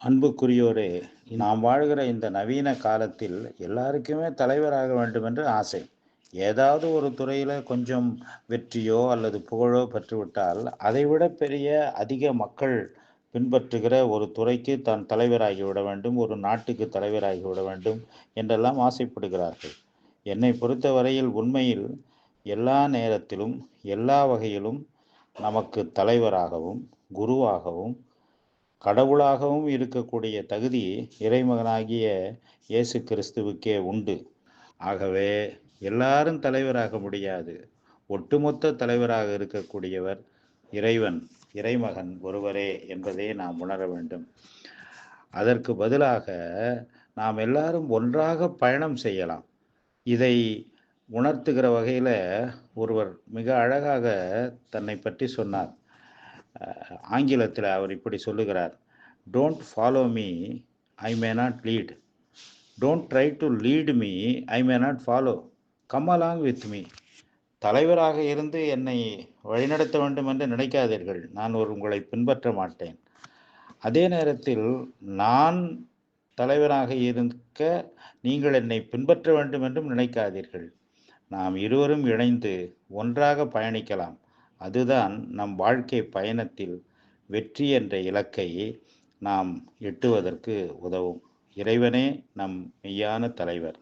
அன்புக்குரியோரே நாம் வாழ்கிற இந்த நவீன காலத்தில் எல்லாருக்குமே தலைவராக வேண்டும் என்று ஆசை. ஏதாவது ஒரு துறையில் கொஞ்சம் வெற்றியோ அல்லது புகழோ பெற்றுவிட்டால் அதைவிட பெரிய அதிக மக்கள் பின்பற்றுகிற ஒரு துறைக்கு தான் தலைவராகி விட வேண்டும் ஒரு நாட்டுக்கு தலைவராகி விட வேண்டும் என்றெல்லாம் ஆசைப்படுகிறார்கள். என்னை பொறுத்தவரையில் உண்மையில் எல்லா நேரத்திலும் எல்லா வகையிலும் நமக்கு தலைவராகவும் குருவாகவும் கடவுளாகவும் இருக்கக்கூடிய தகுதி இறைமகனாகிய இயேசு கிறிஸ்துவுக்கே உண்டு. ஆகவே எல்லாரும் தலைவராக முடியாது. ஒட்டுமொத்த தலைவராக இருக்கக்கூடியவர் இறைவன் இறைமகன் ஒருவரே என்பதை நாம் உணர வேண்டும். அதற்கு பதிலாக நாம் எல்லாரும் ஒன்றாக பயணம் செய்யலாம். இதை உணர்த்துகிற வகையில் ஒருவர் மிக அழகாக தன்னை பற்றி சொன்னார். ஆங்கிலத்தில் அவர் இப்படி சொல்லுகிறார் don't follow me I may not lead don't try to lead me I may not follow come along with me தலைவராக இருந்து என்னை வழிநடத்த வேண்டும் என்று நினைக்காதீர்கள். நான் ஒரு உங்களை பின்பற்ற மாட்டேன். அதே நேரத்தில் நான் தலைவராக இருக்க நீங்கள் என்னை பின்பற்ற வேண்டும் என்றும் நினைக்காதீர்கள். நாம் இருவரும் இணைந்து ஒன்றாக பயணிக்கலாம். அதுதான் நம் வாழ்க்கை பயணத்தில் வெற்றி என்ற இலக்கை நாம் எட்டுவதற்கு உதவும். இறைவனே நம் மெய்யான தலைவர்.